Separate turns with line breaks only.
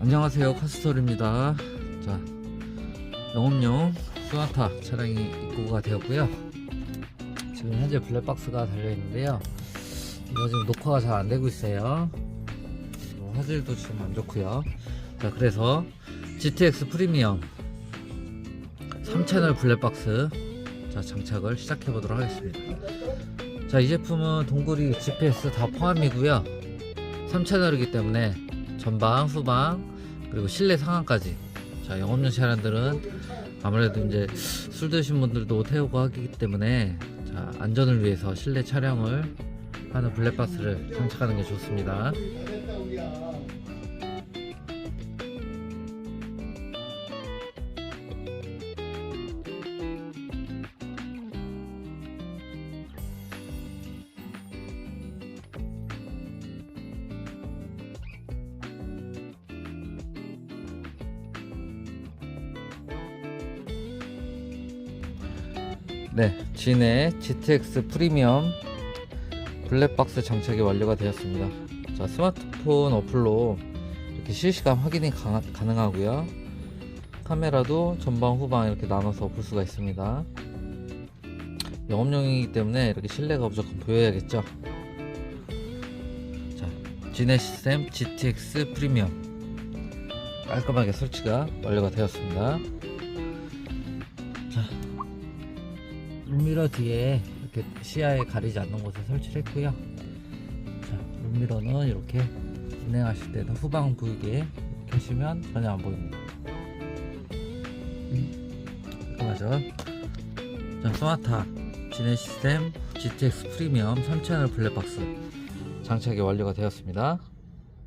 안녕하세요. 카스터입니다. 자 영업용 소나타 차량이 입고가 되었고요. 지금 현재 블랙박스가 달려있는데요. 이거 지금 녹화가 잘 안되고 있어요. 뭐 화질도 지금 안 좋고요. 자 그래서 GTX 프리미엄 3채널 블랙박스 자 장착을 시작해 보도록 하겠습니다. 자 이 제품은 동굴이 GPS 다 포함이고요. 3채널이기 때문에 전방, 후방, 그리고 실내 상황까지. 자, 영업용 차량들은 아무래도 이제 술 드신 분들도 태우고 하기 때문에 자, 안전을 위해서 실내 촬영을 하는 블랙박스를 장착하는 게 좋습니다. 네, 진의 GTX 프리미엄 블랙박스 장착이 완료가 되었습니다. 자, 스마트폰 어플로 이렇게 실시간 확인이 가, 가능하고요. 카메라도 전방, 후방 이렇게 나눠서 볼 수가 있습니다. 영업용이기 때문에 이렇게 실내가 무조건 보여야겠죠. 자, 진의 시스템 GTX 프리미엄 깔끔하게 설치가 완료가 되었습니다. 룸미러 뒤에 이렇게 시야에 가리지 않는 곳에 설치를 했고요. 자, 룸미러는 이렇게 진행하실 때는 후방 이렇게 하시면 전혀 안 보입니다. 깔끔하죠? 자, 소나타 진해 시스템 GTX 프리미엄 3채널 블랙박스 장착이 완료가 되었습니다.